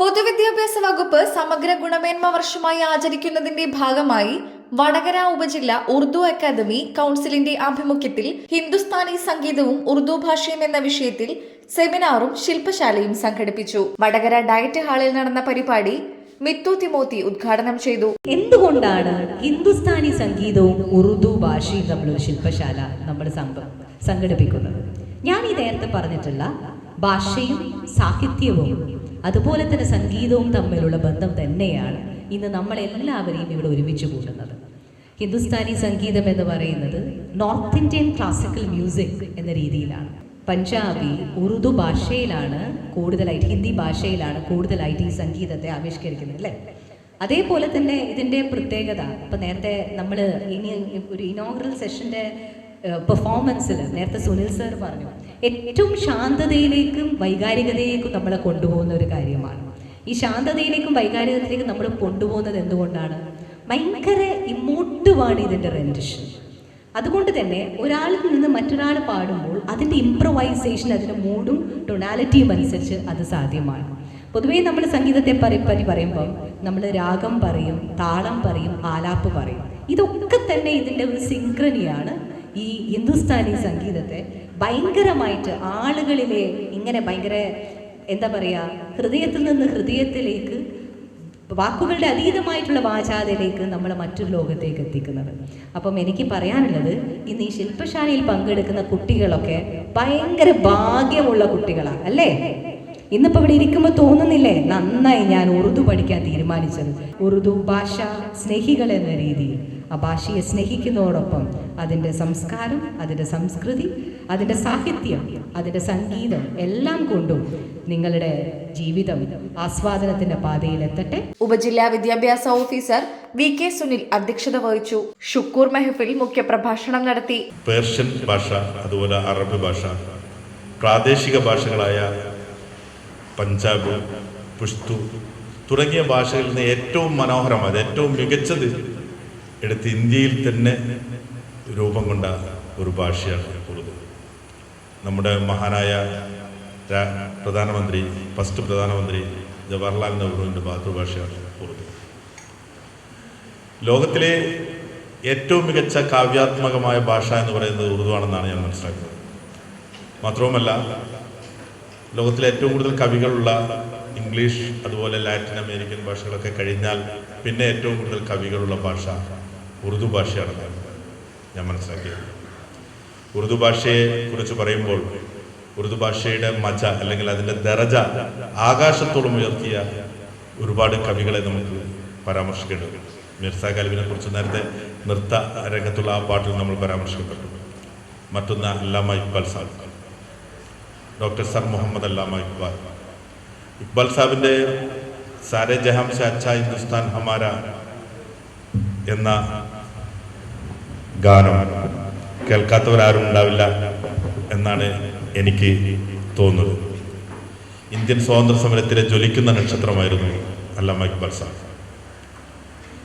പൊതുവിദ്യാഭ്യാസ വകുപ്പ് സമഗ്ര ഗുണമേന്മ വർഷമായി ആചരിക്കുന്നതിന്റെ ഭാഗമായി വടകര ഉപജില്ല ഉറുദു അക്കാദമി കൗൺസിലിന്റെ ആഭിമുഖ്യത്തിൽ ഹിന്ദുസ്ഥാനി സംഗീതവും ഉറുദു ഭാഷയും എന്ന വിഷയത്തിൽ സെമിനാറും ശില്പശാലയും സംഘടിപ്പിച്ചു. വടകര ഡയറ്റ് ഹാളിൽ നടന്ന പരിപാടി മിത്തു തിമോത്തി ഉദ്ഘാടനം ചെയ്തു. എന്തുകൊണ്ടാണ് ഹിന്ദുസ്ഥാനി സംഗീതവും ഉറുദു ഭാഷയും തമ്മിലൊരു ശില്പശാല നമ്മൾ സംഘടിപ്പിക്കുന്നത്? ഞാൻ ഈ നേരത്തെ പറഞ്ഞിട്ടുള്ള ഭാഷയും സാഹിത്യവും അതുപോലെ തന്നെ സംഗീതവും തമ്മിലുള്ള ബന്ധം തന്നെയാണ് ഇന്ന് നമ്മളെല്ലാവരെയും ഇവിടെ ഒരുമിച്ച് കൂട്ടുന്നത്. ഹിന്ദുസ്ഥാനി സംഗീതം എന്ന് പറയുന്നത് നോർത്ത് ഇന്ത്യൻ ക്ലാസിക്കൽ മ്യൂസിക് എന്ന രീതിയിലാണ്. പഞ്ചാബി ഉറുദു ഭാഷയിലാണ് കൂടുതലായിട്ട് ഹിന്ദി ഭാഷയിലാണ് കൂടുതലായിട്ട് ഈ സംഗീതത്തെ ആവിഷ്കരിക്കുന്നത് അല്ലേ? അതേപോലെ തന്നെ ഇതിന്റെ പ്രത്യേകത ഇപ്പം നേരത്തെ നമ്മൾ ഇനി ഒരു ഇനോഗ്രൽ സെഷന്റെ പെർഫോമൻസിൽ നേരത്തെ സുനിൽ സർ പറഞ്ഞു. ഏറ്റവും ശാന്തതയിലേക്കും വൈകാരികതയിലേക്കും നമ്മളെ കൊണ്ടുപോകുന്ന ഒരു കാര്യമാണ്. ഈ ശാന്തതയിലേക്കും വൈകാരികതയിലേക്കും നമ്മൾ കൊണ്ടുപോകുന്നത് എന്തുകൊണ്ടാണ്? ഭയങ്കര ഇമോട്ടീവാണ് ഇതിന്റെ റെൻഡിഷൻ അതുകൊണ്ട് തന്നെ ഒരാളിൽ നിന്ന് മറ്റൊരാൾ പാടുമ്പോൾ അതിന്റെ ഇംപ്രവൈസേഷൻ അതിന്റെ മൂഡും ടൊണാലിറ്റിയും അനുസരിച്ച് അത് സാധ്യമാണ്. പൊതുവേ നമ്മൾ സംഗീതത്തെ പറ്റി പറയുമ്പം നമ്മൾ രാഗം പറയും താളം പറയും ആലാപ്പ് പറയും. ഇതൊക്കെ തന്നെ ഇതിന്റെ ഒരു സിങ്ക്രണിയാണ് ഈ ഹിന്ദുസ്ഥാനി സംഗീതത്തെ ഭയങ്കരമായിട്ട് ആളുകളിലെ ഇങ്ങനെ ഭയങ്കര എന്താ പറയുക ഹൃദയത്തിൽ നിന്ന് ഹൃദയത്തിലേക്ക് വാക്കുകളുടെ അതീതമായിട്ടുള്ള വാചാതയിലേക്ക് നമ്മൾ മറ്റൊരു ലോകത്തേക്ക് എത്തിക്കുന്നത്. അപ്പം എനിക്ക് പറയാനുള്ളത് ഇന്ന് ഈ ശില്പശാലയിൽ പങ്കെടുക്കുന്ന കുട്ടികളൊക്കെ ഭയങ്കര ഭാഗ്യമുള്ള കുട്ടികളാണ് അല്ലേ? ഇന്നിപ്പോൾ ഇവിടെ ഇരിക്കുമ്പോൾ തോന്നുന്നില്ലേ? നന്നായി ഞാൻ ഉറുദു പഠിക്കാൻ തീരുമാനിച്ചത്. ഉറുദു ഭാഷ സ്നേഹികൾ എന്ന രീതിയിൽ. ആ ഭാഷയെ സ്നേഹിക്കുന്നതോടൊപ്പം അതിന്റെ സംസ്കാരം അതിന്റെ സംസ്കൃതി അതിന്റെ സാഹിത്യം അതിന്റെ സംഗീതം എല്ലാം കൊണ്ടും നിങ്ങളുടെ ജീവിതം ആസ്വാദനത്തിന്റെ പാതയിലെത്തട്ടെ ഉപജില്ലാ വിദ്യാഭ്യാസ ഓഫീസർ വി കെ സുനിൽ അധ്യക്ഷത വഹിച്ചു. ഷുക്കൂർ മെഹഫിൽ മുഖ്യപ്രഭാഷണം നടത്തി. പേർഷ്യൻ ഭാഷ അതുപോലെ അറബ് ഭാഷ പ്രാദേശിക ഭാഷകളായ പഞ്ചാബ് പുഷ്തു തുടങ്ങിയ ഭാഷകളിൽ നിന്ന് ഏറ്റവും മനോഹരമായത് ഏറ്റവും മികച്ചത് എടുത്ത് ഇന്ത്യയിൽ തന്നെ രൂപം കൊണ്ട ഒരു ഭാഷയാണ് ഉറുദു. നമ്മുടെ മഹാനായ പ്രധാനമന്ത്രി ഫസ്റ്റ് പ്രധാനമന്ത്രി ജവഹർലാൽ നെഹ്റുവിന്റെ മാതൃഭാഷയാണ് ഉറുദു. ലോകത്തിലെ ഏറ്റവും മികച്ച കാവ്യാത്മകമായ ഭാഷ എന്ന് പറയുന്നത് ഉറുദു ആണെന്നാണ് ഞാൻ മനസ്സിലാക്കുന്നത്. മാത്രവുമല്ല ലോകത്തിലെ ഏറ്റവും കൂടുതൽ കവികളുള്ള ഇംഗ്ലീഷ് അതുപോലെ ലാറ്റിൻ അമേരിക്കൻ ഭാഷകളൊക്കെ കഴിഞ്ഞാൽ പിന്നെ ഏറ്റവും കൂടുതൽ കവികളുള്ള ഭാഷ ഉറുദു ഭാഷയാണെന്ന് ഞാൻ മനസ്സിലാക്കിയത്. ഉറുദു ഭാഷയെ കുറിച്ച് പറയുമ്പോൾ ഉറുദു ഭാഷയുടെ മജ അല്ലെങ്കിൽ അതിന്റെ ദറജ ആകാശത്തോളം ഉയർത്തിയ ഒരുപാട് കവികളെ നമുക്ക് പരാമർശിക്കേണ്ടതുണ്ട്. മിർസ ഗാലിബിനെ കുറിച്ച് നേരത്തെ നൃത്ത രംഗത്തുള്ള ആ പാട്ടിൽ നമ്മൾ പരാമർശിക്കപ്പെട്ടു. മറ്റൊന്ന് അല്ലാമ ഇക്ബാൽ സാഹിബ് ഡോക്ടർ സർ മുഹമ്മദ് അല്ലാമ ഇക്ബാൽ. ഇക്ബാൽ സാഹിബിന്റെ സാരെ ജഹാം അച്ഛ ഹിന്ദുസ്ഥാൻ ഹമാര എന്ന ഗാനം. കേൾക്കാത്തവരാരും ഉണ്ടാവില്ല എന്നാണ് എനിക്ക് തോന്നുന്നത്. ഇന്ത്യൻ സ്വാതന്ത്ര്യ സമരത്തിലെ ജ്വലിക്കുന്ന നക്ഷത്രമായിരുന്നു അല്ലാമ ഇക്ബാൽ സാഹിബ്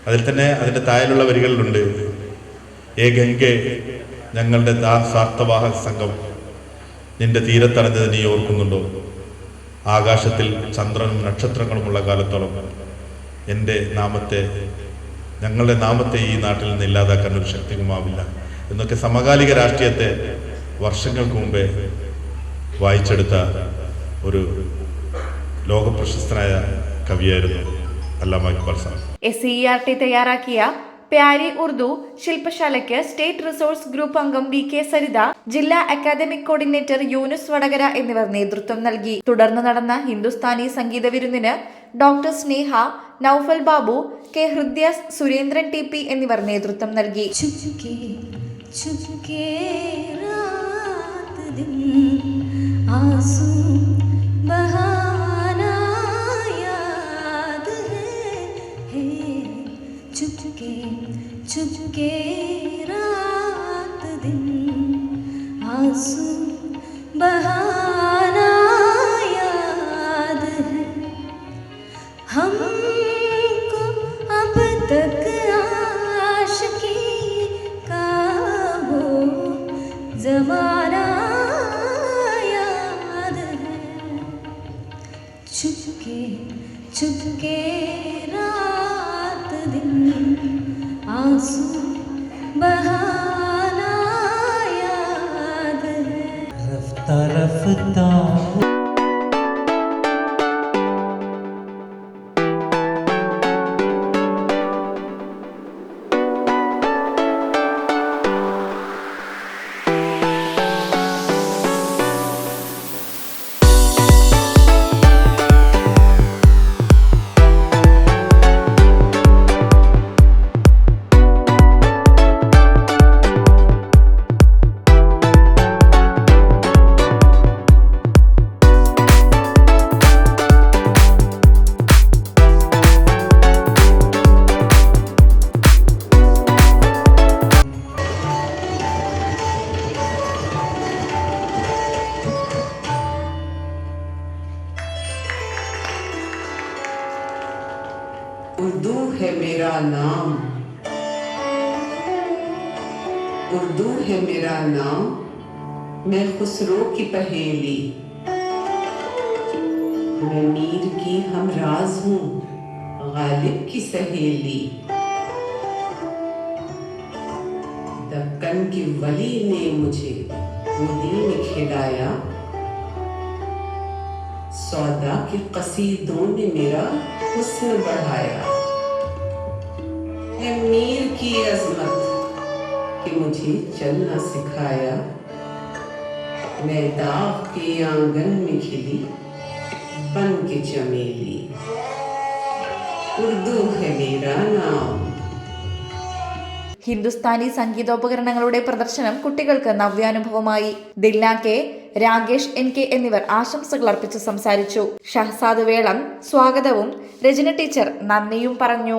അതിൽ തന്നെ അതിന്റെ താഴെയുള്ള വരികളിലുണ്ട് ഏ ഗംഗെ ഞങ്ങളുടെ സാർത്ഥവാഹ സംഘം നിന്റെ തീരത്തണഞ്ഞത് നീ ഓർക്കുന്നുണ്ടോ? ആകാശത്തിൽ ചന്ദ്രനും നക്ഷത്രങ്ങളുമുള്ള കാലത്തോളം എന്റെ നാമത്തെ ഞങ്ങളുടെ നാമത്തെ ഈ നാട്ടിൽ നിന്ന് ഇല്ലാതാക്കാൻ ഒരു ശക്തിയുമാവില്ല എന്നൊക്കെ സമകാലിക രാഷ്ട്രീയത്തെ വർഷങ്ങൾക്ക് മുമ്പേ വായിച്ചെടുത്ത ഒരു ലോകപ്രശസ്തനായ കവിയായിരുന്നു Allama Iqbal Sahib S C R T തയ്യാറാക്കിയ പ്യാരി ഉർദു ശില്പശാലയ്ക്ക് സ്റ്റേറ്റ് റിസോഴ്സ് ഗ്രൂപ്പ് അംഗം വി കെ സരിത ജില്ലാ അക്കാദമിക് കോർഡിനേറ്റർ യൂനുസ് വടകര എന്നിവർ നേതൃത്വം നൽകി. തുടർന്ന് നടന്ന ഹിന്ദുസ്ഥാനി സംഗീത വിരുന്നിന് doctor Sneha Noufal Babu K Hridaya Surendran T P എന്നിവർ നേതൃത്വം നൽകി. ആസു ബഹാ चुपके चुपके रात दिन आँसू बहाना याद है। हमको अब तक आशिकी का वो जमाना बहाना याद है। रफ्ता रफ्ता नाम। उर्दू है मेरा नाम। मैं खुसरो की पहेली। मैं मीर की हमराज हूँ, गालिब की सहेली। दक्कन की वली ने मुझे गोदी में खिलाया। सौदा के कसीदों ने मेरा हुस्न बढ़ाया। है मीर की अजमत कि मुझे चलना सिखाया मैं दाग के आंगन में खिली बन के चमेली उर्दू है मेरा नाम ഹിന്ദുസ്ഥാനി സംഗീതോപകരണങ്ങളുടെ പ്രദർശനം കുട്ടികൾക്ക് നവ്യാനുഭവമായി Dilla K Rakesh N K എന്നിവർ ആശംസകൾ അർപ്പിച്ച് സംസാരിച്ചു ഷഹസാദ് വേളം സ്വാഗതവും രചന ടീച്ചർ നന്ദിയും പറഞ്ഞു